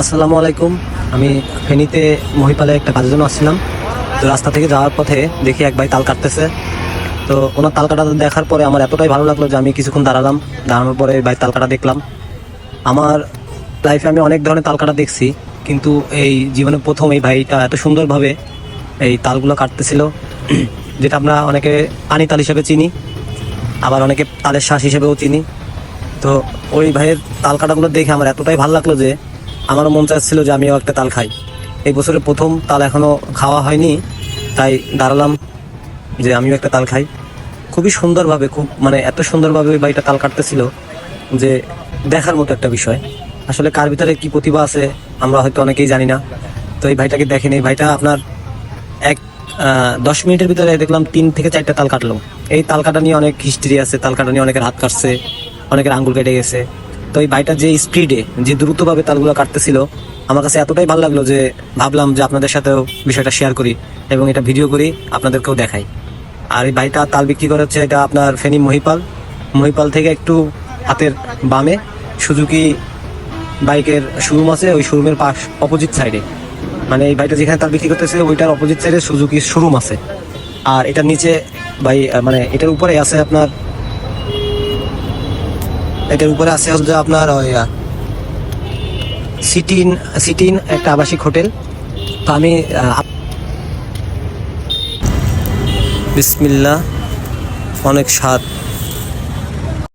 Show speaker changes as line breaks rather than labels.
আসসালামু আলাইকুম। আমি ফেনীতে মহিপালে একটা কাজের জন্য আসছিলাম। তো রাস্তা থেকে যাওয়ার পথে দেখি এক ভাই তাল কাটতেছে। তো ওনার তাল কাটা দেখার পরে আমার এতটাই ভালো লাগল যে আমি কিছুক্ষণ দাঁড়ালাম। দাঁড়ানোর পরে ভাই তাল কাটা দেখলাম। আমার লাইফে আমি অনেক ধরনের তাল কাটা দেখছি, কিন্তু এই জীবনে প্রথম এই ভাইটা এত সুন্দরভাবে এই তালগুলো কাটতেছিল, যেটা আমরা অনেকে পানি তাল হিসেবে চিনি, আবার অনেকে তালের শ্বাস হিসেবেও চিনি। তো ওই ভাইয়ের তাল কাটাগুলো দেখে আমার এতটাই ভালো লাগল যে আমারও মন চাচ্ছিল যে আমিও একটা তাল খাই। এই বছরের প্রথম তাল এখনও খাওয়া হয়নি, তাই দাঁড়ালাম যে আমিও একটা তাল খাই। খুবই সুন্দরভাবে, খুব মানে এত সুন্দরভাবে ওই ভাইটা তাল কাটতেছিল যে দেখার মতো একটা বিষয়। আসলে কার ভিতরে কি প্রতিভা আছে, আমরা হয়তো অনেকেই জানি না। তো এই ভাইটাকে দেখেন, এই ভাইটা আপনার এক দশ মিনিটের ভিতরে দেখলাম তিন থেকে চারটা তাল কাটলো। এই তাল কাটা নিয়ে অনেক হিস্ট্রি আছে, তাল কাটা নিয়ে অনেকের হাত কাটছে, অনেকের আঙ্গুল কেটে গেছে। তো এই বাইটা যে স্পিডে যে দ্রুতভাবে তালগুলো কাটতেছিল আমার কাছে এতটাই ভালো লাগল যে ভাবলাম যে আপনাদের সাথেও বিষয়টা শেয়ার করি এবং এটা ভিডিও করি আপনাদেরকেও দেখাই। আর এই বাইটা তাল বিক্রি করা হচ্ছে এটা আপনার ফেনী মহিপাল। মহিপাল থেকে একটু হাতের বামে সুজুকি বাইকের শোরুম আছে ওই শোরুমের পাশ অপোজিট সাইডে মানে এই বাইকটা যেখানে তাল বিক্রি করতেছে ওইটার অপোজিট সাইডে সুজুকির শোরুম আছে। আর এটার নিচে আহ, মানে এটার উপরে আছে আপনার এটার উপরে আছে হচ্ছে আপনার সিটিন সিটিন একটা আবাসিক হোটেল। তো আমি বিসমিল্লা অনেক স্বাদ।